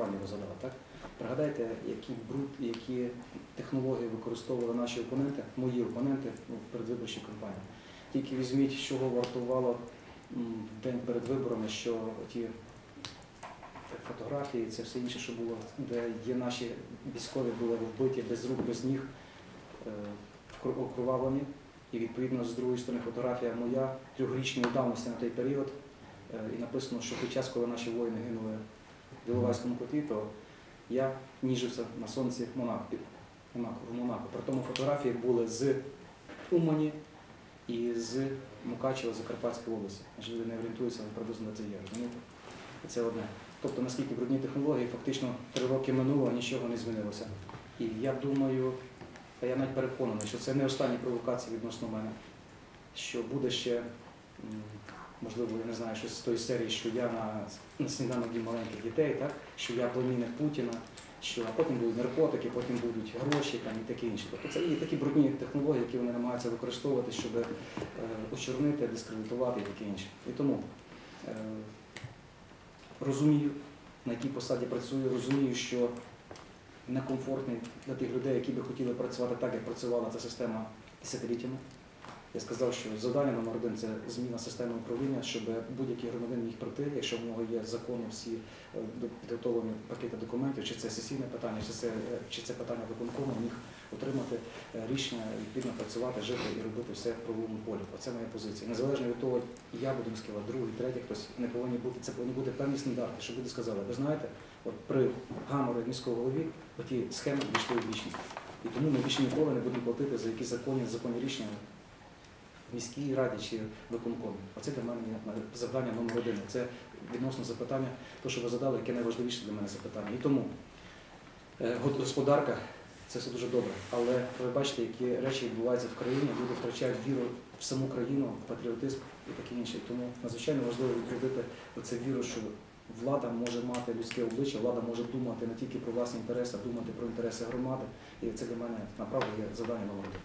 кампанію розгадали, так? Пригадайте, які бруд, які технології використовували наші опоненти, мої опоненти ну, в передвиборчій кампанії. Тільки візьміть, чого вартувало в день перед виборами, що ті фотографії, це все інше, що було, де є наші військові були вбиті без рук, без ніг, е, окровавлені. І відповідно з другої сторони фотографія моя трьохрічної давності на той період. Е, І написано, що під час, коли наші воїни гинули в Іловайському котлі, то я ніжився на сонці Монако, Монако, в Монако. При тому фотографії були з Умані і з Мукачева Закарпатської області. Значить, люди не орієнтуються, але приблизно де це є, розумієте? Це одне. Тобто, наскільки брудні технології, фактично три роки минуло, нічого не змінилося. І я думаю, та я навіть переконаний, що це не останні провокації відносно мене, що буде ще, можливо, я не знаю, щось з тої серії, що я на, на сніданок їм маленьких дітей, так? що я племінник Путіна, що а потім будуть наркотики, потім будуть гроші там, і таке інше. Тобто це є такі брудні технології, які вони намагаються використовувати, щоб е, очорнити, дискредитувати і таке інше. І тому е, розумію, на якій посаді працюю, розумію, що некомфортний для тих людей, які би хотіли працювати так, як працювала ця система десятиліттями. Я сказав, що завдання номер один це зміна системи управління, щоб будь-який громадянин міг прийти, якщо в нього є законно всі е, підготовлені пакети документів, чи це сесійне питання, чи це, е, чи це питання виконкому, міг отримати е, рішення, відповідно працювати, жити і робити все в правовому полі. Оце моя позиція. Незалежно від того, я буду сказати, другий, третій, хтось не повинні бути. Це повинні бути певні стандарти, щоб люди сказали, ви знаєте, от при гаморі міського голові оті схеми війшли в вічність. І тому ми більше ніколи не будемо платити за якісь законні, законні рішення міській раді чи виконкомі. Оце для мене завдання номер один. Це відносно запитання, то, що ви задали, яке найважливіше для мене запитання. І тому е, господарка це все дуже добре. Але ви бачите, які речі відбуваються в країні, люди втрачають віру в саму країну, в патріотизм і таке інше. Тому надзвичайно важливо відродити оце віру, що влада може мати людське обличчя, влада може думати не тільки про власні інтереси, а думати про інтереси громади. І це для мене направду є завдання номер один.